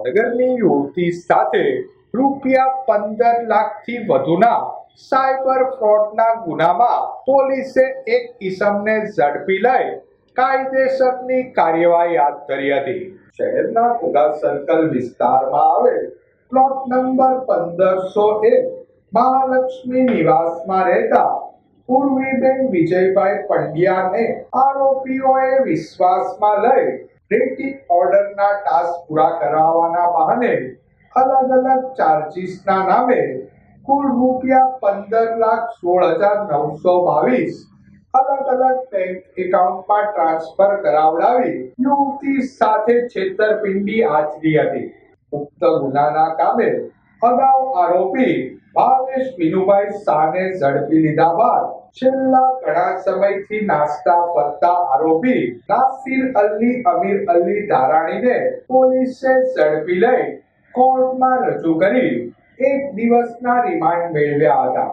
ભાવનગરની યુવતી સાથે રૂપિયા પંદર લાખથી વધુના સાયબર ફ્રોડના ગુનામાં પોલીસે એક ઇસમને ઝડપી લઈ કાયદેસરની કાર્યવાહી હાથ ધરી હતી. શહેરના ઘોઘા સર્કલ વિસ્તારમાં આવેલ પ્લોટ નંબર પંદરસો એક મહાલક્ષ્મી નિવાસમાં રહેતા પૂર્વીબેન વિજયભાઈ પંડ્યાને આરોપીઓએ વિશ્વાસમાં લઈ રેટિંગ ઓર્ડરના ટાસ્ક પૂરા કરાવવાના બહાને અલગ અલગ ચાર્જીસના નામે કુલ રૂપિયા પંદર લાખ સોળ હજાર નવસો બાવીસ અલગ અલગ બેંક એકાઉન્ટમાં ટ્રાન્સફર કરાવડાવી યુવતી સાથે છેતરપિંડી આચરી હતી. ઉક્ત ગુનાના કામે અગાઉ આરોપી ભાવેશ મીનુભાઈ શાહને ઝડપી લીધા બાદ છેલ્લા ઘણા સમયથી નાસ્તા ફરતા આરોપી નાસિર અલી, અમીર અલી ધારાણીને પોલીસે ઝડપી લઈ કોર્ટમાં રજૂ કરી એક દિવસના રિમાન્ડ મેળવ્યા હતા.